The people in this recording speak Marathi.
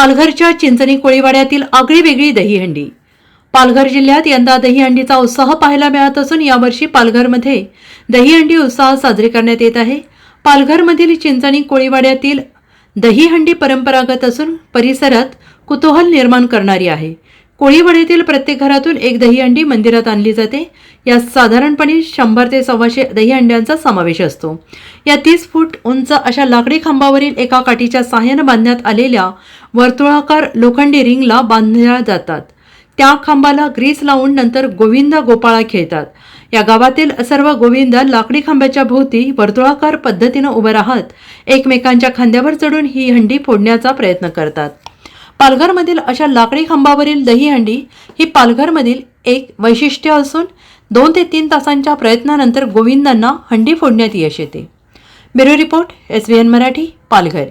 पालघरच्या चिंचणी कोळीवाड्यातील आगळीवेगळी दहीहंडी. पालघर जिल्ह्यात यंदा दहीहंडीचा उत्साह पाहायला मिळत असून यावर्षी पालघरमध्ये दहीहंडी उत्साह साजरी करण्यात येत आहे. पालघरमधील चिंचणी कोळीवाड्यातील दहीहंडी परंपरागत असून परिसरात कुतूहल निर्माण करणारी आहे. कोळीवाडीतील प्रत्येक घरातून एक दहीहंडी मंदिरात आणली जाते. यात साधारणपणे शंभर ते सव्वाशे दहीहंड्यांचा समावेश असतो. या तीस फूट उंच अशा लाकडी खांबावरील एका काठीच्या सहाय्यानं बांधण्यात आलेल्या वर्तुळाकार लोखंडी रिंगला बांधल्या जातात. त्या खांबाला ग्रीस लावून नंतर गोविंदा गोपाळा खेळतात. या गावातील सर्व गोविंद लाकडी खांब्याच्या भोवती वर्तुळाकार पद्धतीनं उभं राहत एकमेकांच्या खांद्यावर चढून ही हंडी फोडण्याचा प्रयत्न करतात. पालघरमधील अशा लाकडी खांबावरील दहीहंडी ही पालघरमधील एक वैशिष्ट्य असून दोन ते तीन तासांच्या प्रयत्नानंतर गोविंदांना हंडी फोडण्यात यश येते. Bureau report S V N Marathi Palghar.